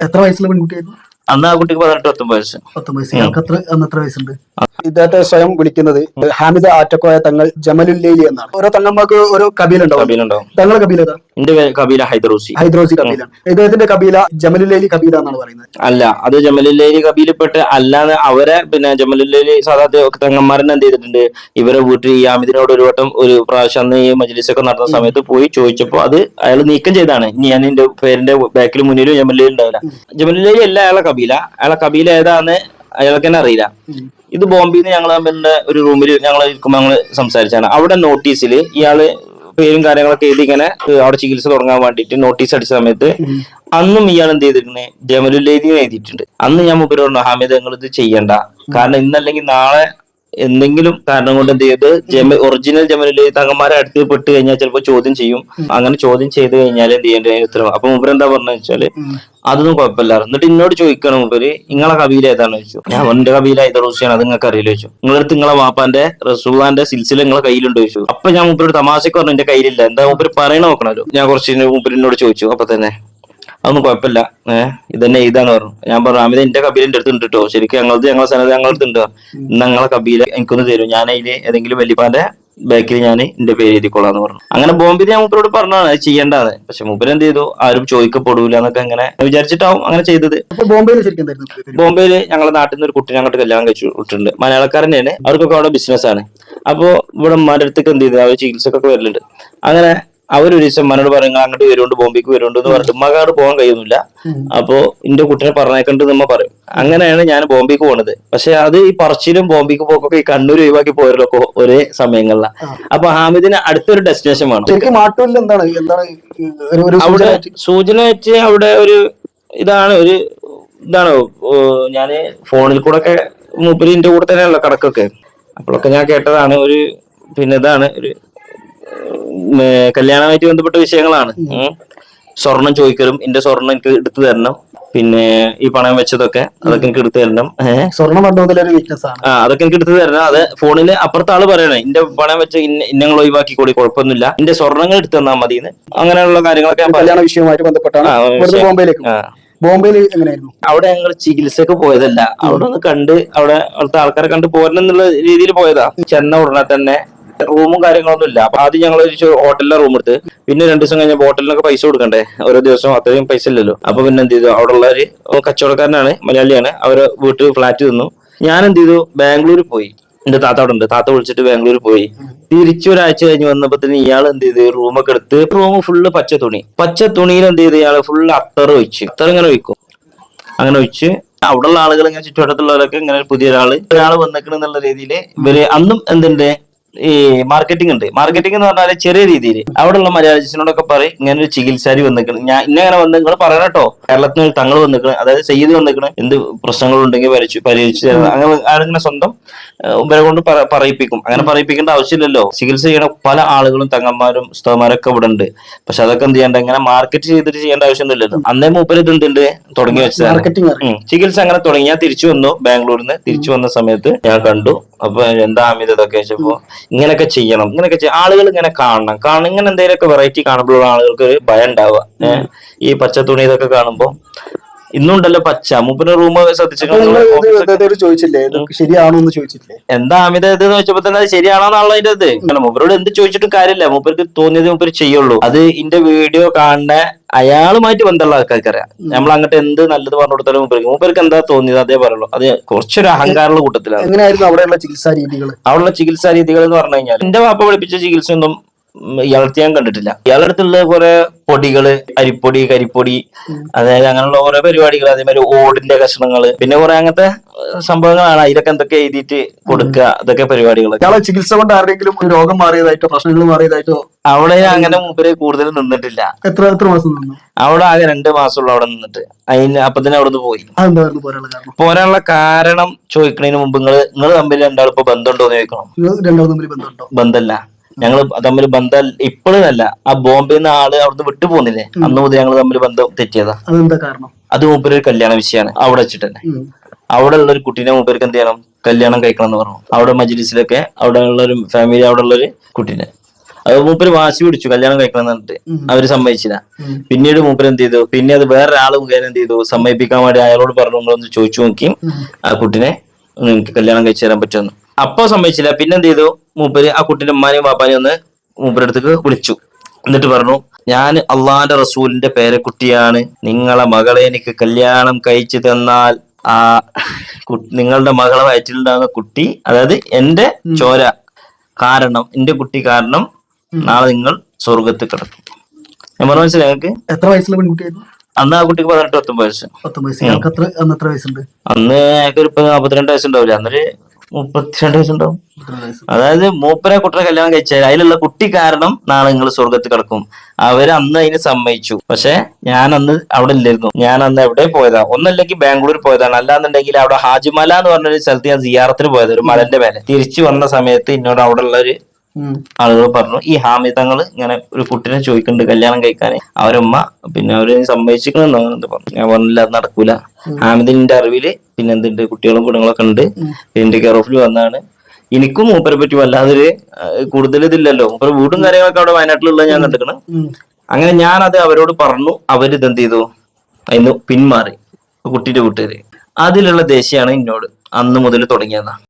എത്ര വയസ്സുള്ള പെൺകുട്ടിയായിരുന്നു? അന്ന് ആ കുട്ടിക്ക് പതിനെട്ട് പത്തൊമ്പത് വയസ്സ്. പത്തൊമ്പത് വയസ്സുണ്ട്? ഇദ്ദേഹത്തെ സ്വയം വിളിക്കുന്നത് ഹാമിദ് ആറ്റക്കോയ തങ്ങൾ ജമലുല്ലേലി എന്നാണ്. ഓരോ തങ്ങന്മാർക്ക് ഓരോ കബീല ഉണ്ടാവും കബീലുണ്ടാവും. തങ്ങളെ കബീല ഏതാ? എന്റെ കബീല ഹൈദ്രോസി. ഹൈദ്രോസി കബീല ഇദ്ദേഹത്തിന്റെ കബീല ജമലുല്ലേലി കബീല എന്നാണ് പറയുന്നത്. അല്ല അത് ജമലുല്ലേലി കബീലപ്പെട്ട് അല്ലാതെ അവരെ പിന്നെ ജമലുല്ലേലി സാധാരണ തെങ്ങന്മാരനെ എന്ത് ചെയ്തിട്ടുണ്ട്? ഇവരെ വീട്ടിൽ ഈ ഹാമിദിനോട് ഒരു വട്ടം ഒരു പ്രാവശ്യം അന്ന് ഈ മജ്ലിസൊക്കെ നടന്ന സമയത്ത് പോയി ചോദിച്ചപ്പോൾ അത് അയാൾ നീക്കം ചെയ്താണ്. ഇനി ഞാൻ എന്റെ പേരിന്റെ ബാക്കിൽ മുന്നിലും ജമലുല്ലേലി ഉണ്ടാവില്ല. ജമലുല്ലേലി അല്ല അയാളെ കബീല. അയാളെ കബീല ഏതാന്ന് അയാൾക്ക് തന്നെ അറിയില്ല. ഇത് ബോംബെന്ന് ഞങ്ങൾ തമ്മിലുള്ള ഒരു റൂമിൽ ഞങ്ങൾ ഇരിക്കുമ്പോൾ ഞങ്ങൾ സംസാരിച്ചാണ്. അവിടെ നോട്ടീസിൽ ഇയാൾ പേരും കാര്യങ്ങളൊക്കെ എഴുതി ഇങ്ങനെ അവിടെ ചികിത്സ തുടങ്ങാൻ വേണ്ടിയിട്ട് നോട്ടീസ് അടിച്ച സമയത്ത് അന്നും ഇയാൾ എന്ത് ചെയ്തിട്ടുണ്ട് ജമലുല്ലേദീൻ എഴുതിയിട്ടുണ്ട്. അന്ന് ഞാൻ മുമ്പിൽ പറഞ്ഞു ഹാമിദ് നിങ്ങൾ ഇത് ചെയ്യണ്ട. കാരണം ഇന്നല്ലെങ്കിൽ നാളെ എന്തെങ്കിലും കാരണം കൊണ്ട് എന്ത് ചെയ്ത് ജമ ഒറിജിനൽ ജമലിലെ തങ്ങന്മാരെ അടുത്ത് പെട്ട് കഴിഞ്ഞാൽ ചിലപ്പോൾ ചോദ്യം ചെയ്യും. അങ്ങനെ ചോദ്യം ചെയ്ത് കഴിഞ്ഞാൽ എന്ത് ചെയ്യേണ്ട ഉത്തരവ്. അപ്പൊ മുമ്പ് എന്താ പറഞ്ഞു വെച്ചാൽ അതൊന്നും കുഴപ്പമില്ല എന്നിട്ട് എന്നോട് ചോദിക്കണം മുമ്പര് നിങ്ങളെ കബീല ഏതാണ് ചോദിച്ചു? ഞാൻ എന്റെ കബീല ഇതറൂസിയാണ് അത് നിങ്ങൾക്ക് അറിയില്ല? ചോദിച്ചു. നിങ്ങളടുത്ത് നിങ്ങളെ വാപ്പാന്റെ റസൂഖാന്റെ സിൽസില നിങ്ങളെ കയ്യിലുണ്ട് ചോദിച്ചു. അപ്പൊ ഞാൻ മുമ്പൊരു തമാശക്ക് പറഞ്ഞു എന്റെ കയ്യിലില്ല. എന്താ മുമ്പര് പറയണ നോക്കണല്ലോ ഞാൻ കുറച്ച് മുമ്പരിനോട് ചോദിച്ചു. അപ്പൊ തന്നെ അതൊന്നും കുഴപ്പമില്ല. ഏഹ് ഇതന്നെ എഴുതാന്ന് പറഞ്ഞു. ഞാൻ പറഞ്ഞു അമിത എന്റെ കബീല എന്റെ അടുത്ത് ഉണ്ട് കേട്ടോ ശരിക്കും ഞങ്ങളത് ഞങ്ങളെ സ്ഥലത്ത് ഞങ്ങളുടെ അടുത്ത് ഉണ്ട് ഞങ്ങളെ കബീല എനിക്കൊന്ന് തരും. ഞാൻ അതിന് ഏതെങ്കിലും വലിയപ്പാന്റെ ബാക്കിൽ ഞാൻ എന്റെ പേര് എഴുതിക്കൊള്ളാന്ന് പറഞ്ഞു. അങ്ങനെ ബോംബെ ഞാൻ മൂപ്പരോട് പറഞ്ഞതാണ് അത് ചെയ്യേണ്ടത് പക്ഷെ മൂപ്പര് എന്ത് ചെയ്തു? ആരും ചോദിക്കപ്പെടൂല എന്നൊക്കെ അങ്ങനെ വിചാരിച്ചിട്ടാവും അങ്ങനെ ചെയ്തത്? ബോംബെയിൽ ഞങ്ങളുടെ നാട്ടിൽ നിന്ന് ഒരു കുട്ടിനെ അങ്ങോട്ട് കല്യാണം കഴിച്ചു വിട്ടിട്ടുണ്ട് മലയാളക്കാരൻ തന്നെയാണ് അവർക്കൊക്കെ അവിടെ ബിസിനസ് ആണ്. അപ്പോ ഇവിടെ ഉമ്മാന്റെ അടുത്തേക്ക് എന്ത് ചെയ്തു? അവർ ചികിത്സക്കൊക്കെ വരുന്നുണ്ട് അങ്ങനെ അവരൊരു ദിവസം മനോട് പറയുന്നത് അങ്ങോട്ട് വരുന്നുണ്ട് ബോംബെക്ക് വരുന്നുണ്ട് എന്ന് പറഞ്ഞിട്ട് ഉമ്മക്കാട് പോകാൻ കഴിയുന്നില്ല. അപ്പോ എന്റെ കുട്ടിനെ പറഞ്ഞേക്കണ്ട് നമ്മ പറയും. അങ്ങനെയാണ് ഞാൻ ബോംബെക്ക് പോണത്. പക്ഷെ അത് ഈ പറച്ചിലും ബോംബെക്ക് പോക്കൊക്കെ ഈ കണ്ണൂർ ഒഴിവാക്കി പോയല്ലോ ഒരേ സമയങ്ങളിലാണ് അപ്പൊ ഹാമിദിന് അടുത്തൊരു ഡെസ്റ്റിനേഷൻ വേണം. അവിടെ സൂചന വെച്ച് അവിടെ ഒരു ഇതാണ് ഒരു ഇതാണ് ഞാൻ ഫോണിൽ കൂടെ ഒക്കെ മൂപ്പര് എന്റെ കൂടെ തന്നെയാണല്ലോ കടക്കൊക്കെ അപ്പോഴൊക്കെ ഞാൻ കേട്ടതാണ് ഒരു പിന്നെ ഇതാണ് ഒരു കല്യാണമായിട്ട് ബന്ധപ്പെട്ട വിഷയങ്ങളാണ്. സ്വർണം ചോദിക്കലും എന്റെ സ്വർണം എനിക്ക് എടുത്തു തരണം. പിന്നെ ഈ പണം വെച്ചതൊക്കെ അതൊക്കെ എനിക്ക് എടുത്തു തരണം. സ്വർണം ഒരു വീക്ക്നെസ് ആണ്. ആ അതൊക്കെ എനിക്ക് എടുത്തു തരണം. അത് ഫോണിൽ അപ്പുറത്തെ ആൾ പറയണേ എന്റെ പണം വെച്ച് ഇന്ന- ഇന്നങ്ങൾ ഒഴിവാക്കി കൂടി കുഴപ്പമൊന്നുമില്ല. എന്റെ സ്വർണങ്ങൾ എടുത്തു തന്നാൽ മതി അങ്ങനെയുള്ള കാര്യങ്ങളൊക്കെ കല്യാണ വിഷയവുമായിട്ട് ബന്ധപ്പെട്ടാണ്. ബോംബെയിലേക്ക് ബോംബെയിൽ എങ്ങനെയായിരുന്നു? അവിടെ ഞങ്ങൾ ചികിത്സക്ക് പോയതല്ല. അവിടെ ഒന്ന് കണ്ട് അവിടെ അവിടുത്തെ ആൾക്കാരെ കണ്ട് പോരണം എന്നുള്ള രീതിയിൽ പോയതാ. ചെന്ന ഉടനെ തന്നെ റൂമും കാര്യങ്ങളൊന്നും ഇല്ല. അപ്പൊ ആദ്യം ഞങ്ങൾ ഒരു ഹോട്ടലിലെ റൂം എടുത്ത്. പിന്നെ രണ്ടു ദിവസം കഴിഞ്ഞ ഹോട്ടലിനൊക്കെ പൈസ കൊടുക്കണ്ടേ? ഓരോ ദിവസം അത്രയും പൈസ ഇല്ലല്ലോ. അപ്പൊ പിന്നെ എന്ത് ചെയ്തു? അവിടെ ഉള്ള ഒരു കച്ചവടക്കാരനാണ് മലയാളിയാണ്. അവരെ വീട്ടിൽ ഫ്ലാറ്റ് തന്നു. ഞാൻ എന്ത് ചെയ്തു? ബാംഗ്ലൂരിൽ പോയി. എന്റെ താത്ത അവിടെ ഉണ്ട് താത്ത വിളിച്ചിട്ട് ബാംഗ്ലൂർ പോയി. തിരിച്ചു ഒരാഴ്ച കഴിഞ്ഞ് വന്നപ്പോ തന്നെ ഇയാൾ എന്ത് ചെയ്ത്? റൂമൊക്കെ എടുത്ത് റൂം ഫുള്ള് പച്ച തുണി. പച്ച തുണിയിൽ എന്ത് ചെയ്ത്? ഇയാൾ ഫുള്ള് അത്തർ വെച്ച് അത്തർ ഇങ്ങനെ ഒഴിക്കും. അങ്ങനെ ഒഴിച്ച്. അവിടെയുള്ള ആളുകൾ ഇങ്ങനെ ചുറ്റുവട്ടത്തുള്ളവരൊക്കെ ഇങ്ങനെ പുതിയ ഒരാൾ ഒരാൾ വന്നിക്കണം എന്നുള്ള രീതിയിൽ ഇവർ അന്നും എന്തുണ്ട്? ഈ മാർക്കറ്റിംഗ് ഉണ്ട്. മാർക്കറ്റിംഗ് എന്ന് പറഞ്ഞാൽ ചെറിയ രീതിയിൽ അവിടെയുള്ള മലയാളിസിനോടൊക്കെ പറയും ഇങ്ങനെ ഒരു ചികിത്സാരി വന്നിക്കണം ഞാൻ ഇന്നങ്ങനെ വന്ന് നിങ്ങൾ പറയണം കേട്ടോ. കേരളത്തിൽ തങ്ങൾ വന്നിക്കണം അതായത് ചെയ്ത് വന്നിക്കണം എന്ത് പ്രശ്നങ്ങളുണ്ടെങ്കിൽ പരിച്ചു പരിഹരിച്ചു അങ്ങനെ ആരെങ്കിലും സ്വന്തം ഇവരെ കൊണ്ട് പറയിപ്പിക്കും. അങ്ങനെ പറയിപ്പിക്കേണ്ട ആവശ്യമില്ലല്ലോ. ചികിത്സ ചെയ്യണ പല ആളുകളും തങ്ങന്മാരും സ്ഥലമാരൊക്കെ ഇവിടെ ഉണ്ട് പക്ഷെ അതൊക്കെ എന്ത് ചെയ്യണ്ട? ഇങ്ങനെ മാർക്കറ്റ് ചെയ്തിട്ട് ചെയ്യേണ്ട ആവശ്യമൊന്നുമില്ലല്ലോ. അന്നേ മൂപ്പര് ഇത് എന്തുണ്ട് തുടങ്ങി വെച്ചതാണ്. ചികിത്സ അങ്ങനെ തുടങ്ങി. ഞാൻ തിരിച്ചു വന്നു ബാംഗ്ലൂരിൽ നിന്ന് തിരിച്ചു വന്ന സമയത്ത് ഞാൻ കണ്ടു. അപ്പൊ എന്താ അമിത ഇതൊക്കെ വെച്ചപ്പോ ഇങ്ങനെയൊക്കെ ചെയ്യണം. ഇങ്ങനെയൊക്കെ ആളുകൾ ഇങ്ങനെ കാണണം. കാണണം ഇങ്ങനെ എന്തെങ്കിലുമൊക്കെ വെറൈറ്റി കാണുമ്പോഴുള്ള ആളുകൾക്ക് ഒരു ഭയം ഉണ്ടാവുക. ഈ പച്ച തുണി ഇതൊക്കെ കാണുമ്പോ ഇന്നുണ്ടല്ലോ പച്ച. മൂപ്പിന് റൂം ചോദിച്ചില്ലേ? ശരിയാണോ എന്ന് ചോദിച്ചില്ലേ? എന്താ അമിത ഇത് ചോദിച്ചപ്പോ തന്നെ അത് ശരിയാണോന്നുള്ള അതിന്റെ ഇത്. മൂപ്പരോട് എന്ത് ചോദിച്ചിട്ടും കാര്യമില്ല. മൂപ്പർക്ക് തോന്നിയത് മൂപ്പര് ചെയ്യുള്ളൂ. അത് ഇന്റെ വീഡിയോ കാണുന്ന അയാളുമായിട്ട് ബന്ധമുള്ള ആൾക്കാർക്കറിയാം നമ്മൾ അങ്ങോട്ട് എന്ത് നല്ലത് പറഞ്ഞു കൊടുത്താലും മൂപ്പർക്ക് മൂപ്പർക്ക് എന്താ തോന്നിയത്? അതേ പറയുള്ളൂ. അത് കുറച്ചൊരു അഹങ്കാരമുള്ള കൂട്ടത്തിലാണ്. എങ്ങനെയായിരുന്നു അവിടെയുള്ള ചികിത്സാ രീതികൾ അവിടെയുള്ള ചികിത്സാ രീതികൾ എന്ന് പറഞ്ഞു കഴിഞ്ഞാൽ എന്റെ വാപ്പ പഠിപ്പിച്ച ചികിത്സയൊന്നും ഇയാളടുത്ത് ഞാൻ കണ്ടിട്ടില്ല. ഇയാളുടെ അടുത്തുള്ള കുറെ പൊടികൾ അരിപ്പൊടി കരിപ്പൊടി അതായത് അങ്ങനെയുള്ള ഓരോ പരിപാടികൾ അതേമാതിരി ഓടിന്റെ കഷ്ണങ്ങൾ പിന്നെ കുറെ അങ്ങനത്തെ സംഭവങ്ങളാണ് അതിലൊക്കെ എന്തൊക്കെ എഴുതിയിട്ട് കൊടുക്കുക അതൊക്കെ പരിപാടികൾ ഇയാളെ ചികിത്സ കൊണ്ട് ആരെങ്കിലും രോഗം മാറിയതായിട്ടോ പ്രശ്നങ്ങൾ മാറിയതായിട്ടോ? അവിടെ അങ്ങനെ മൂപ്പര് കൂടുതൽ നിന്നിട്ടില്ല. എത്ര എത്ര മാസം നിന്നു? അവിടെ ആകെ രണ്ട് മാസമുള്ള അവിടെ നിന്നിട്ട്. അതിന് അപ്പൊ തന്നെ അവിടെ നിന്ന് പോയി പോരാനുള്ള കാരണം? ചോദിക്കണതിന് ചോദിക്കുന്നതിന് മുമ്പ് നിങ്ങൾ നിങ്ങൾ തമ്മിൽ രണ്ടാളിപ്പോ ബന്ധമുണ്ടോ എന്ന് ചോദിക്കണം രണ്ടാളും തമ്മിൽ ബന്ധമുണ്ടോ? ബന്ധമല്ല ഞങ്ങൾ തമ്മിൽ ബന്ധം ഇപ്പോഴല്ല ആ ബോംബെന്ന് ആൾ അവിടുന്ന് വിട്ടു പോകുന്നില്ലേ അന്ന് മുതൽ ഞങ്ങൾ തമ്മിൽ ബന്ധം തെറ്റിയതാ. അതെന്താ കാരണം? അത് മൂപ്പര് ഒരു കല്യാണ വിഷയമാണ് അവിടെ വെച്ചിട്ട് തന്നെ അവിടെ ഉള്ള ഒരു കുട്ടീനെ മൂപ്പർക്ക് എന്ത് ചെയ്യണം? കല്യാണം കഴിക്കണം എന്ന് പറഞ്ഞു. അവിടെ മജ്ലിസിലൊക്കെ അവിടെ ഉള്ള ഒരു ഫാമിലി അവിടെ ഉള്ള ഒരു കുട്ടീനെ. അത് മൂപ്പര് വാശി പിടിച്ചു കല്യാണം കഴിക്കണം എന്ന് പറഞ്ഞിട്ട് അവർ സമ്മതിച്ചില്ല. പിന്നീട് മൂപ്പര് എന്ത് ചെയ്തു? പിന്നെ അത് വേറൊരാൾ മുഖേന എന്ത് ചെയ്തു? സമ്മതിപ്പിക്കാൻ വേണ്ടി അയാളോട് പറഞ്ഞു നിങ്ങളൊന്ന് ചോദിച്ചു നോക്കി ആ കുട്ടിനെ നിങ്ങൾക്ക് കല്യാണം കഴിച്ചു തരാൻ പറ്റുമെന്ന്. അപ്പൊ സമ്മതിച്ചില്ല പിന്നെ എന്ത് ചെയ്തു മൂപ്പര് ആ കുട്ടിന്റെ ഉമ്മാനെയും പാപ്പാനെയും ഒന്ന് മൂപ്പരുടെ അടുത്തേക്ക് വിളിച്ചു. എന്നിട്ട് പറഞ്ഞു ഞാൻ അള്ളാന്റെ റസൂലിന്റെ പേരക്കുട്ടിയാണ് നിങ്ങളെ മകളെ എനിക്ക് കല്യാണം കഴിച്ചു തന്നാൽ ആ നിങ്ങളുടെ മകളെ വയറ്റിലുണ്ടാകുന്ന കുട്ടി അതായത് എന്റെ ചോര കാരണം എന്റെ കുട്ടി കാരണം നാളെ നിങ്ങൾ സ്വർഗത്തിൽ കിടക്കും. ഞാൻ പറഞ്ഞു മനസ്സിലായി ഞങ്ങൾക്ക് എത്ര വയസ്സുള്ള പെൺകുട്ടിയായിരുന്നു? അന്ന് ആ കുട്ടിക്ക് പതിനെട്ട് പത്തൊമ്പത് വയസ്സ്. അന്ന് ഒരു നാപ്പത്തിരണ്ട് വയസ്സുണ്ടാവില്ല. അന്നൊരു മുപ്പത്തിരണ്ട് വയസ്സുണ്ടാവും. അതായത് മൂപ്പരെ കുട്ടിയെ കല്യാണം കഴിച്ചാൽ അതിലുള്ള കുട്ടി കാരണം നാളെ നിങ്ങൾ സ്വർഗത്തിൽ കിടക്കും. അവർ അന്ന് അതിന് സമ്മതിച്ചു. പക്ഷെ ഞാൻ അന്ന് അവിടെ ഇല്ലായിരുന്നു. ഞാൻ അന്ന് എവിടെ പോയതാ? ഒന്നല്ലെങ്കിൽ ബാംഗ്ലൂർ പോയതാണ്. അല്ലാന്നുണ്ടെങ്കിൽ അവിടെ ഹാജിമല എന്ന് പറഞ്ഞൊരു സ്ഥലത്ത് ഞാൻ സിയാറത്തിന് പോയത് ഒരു മലന്റെ മേലെ. തിരിച്ചു വന്ന സമയത്ത് എന്നോട് അവിടെ ഉള്ള ഒരു. ആളുകൾ പറഞ്ഞു ഈ ഹാമിതങ്ങൾ ഇങ്ങനെ ഒരു കുട്ടിനെ ചോദിക്കുന്നുണ്ട് കല്യാണം കഴിക്കാൻ. അവരമ്മ പിന്നെ അവർ സമ്മതിച്ചിരിക്കണെന്നോ എന്ന് പറഞ്ഞു. ഞാൻ പറഞ്ഞില്ല അത് നടക്കൂല. ഹാമിദിന്റെ അറിവിൽ പിന്നെ എന്തുണ്ട്? കുട്ടികളും കുടുംബങ്ങളൊക്കെ ഉണ്ട്. എന്റെ കെയർ ഓഫിൽ വന്നാണ്. എനിക്കും മൂപ്പരെ പറ്റി വല്ലാതൊരു കൂടുതൽ ഇതില്ലല്ലോ. മൂപ്പര് വീടും കാര്യങ്ങളൊക്കെ അവിടെ വയനാട്ടിലുള്ള ഞാൻ കണ്ടിരിക്കണം. അങ്ങനെ ഞാൻ അത് അവരോട് പറഞ്ഞു. അവർ ഇതെന്ത് ചെയ്തു? അതിന് പിന്മാറി. കുട്ടിയുടെ വീട്ടുകാര്. അതിലുള്ള ദേഷ്യമാണ് എന്നോട് അന്ന് മുതൽ തുടങ്ങിയതാണ്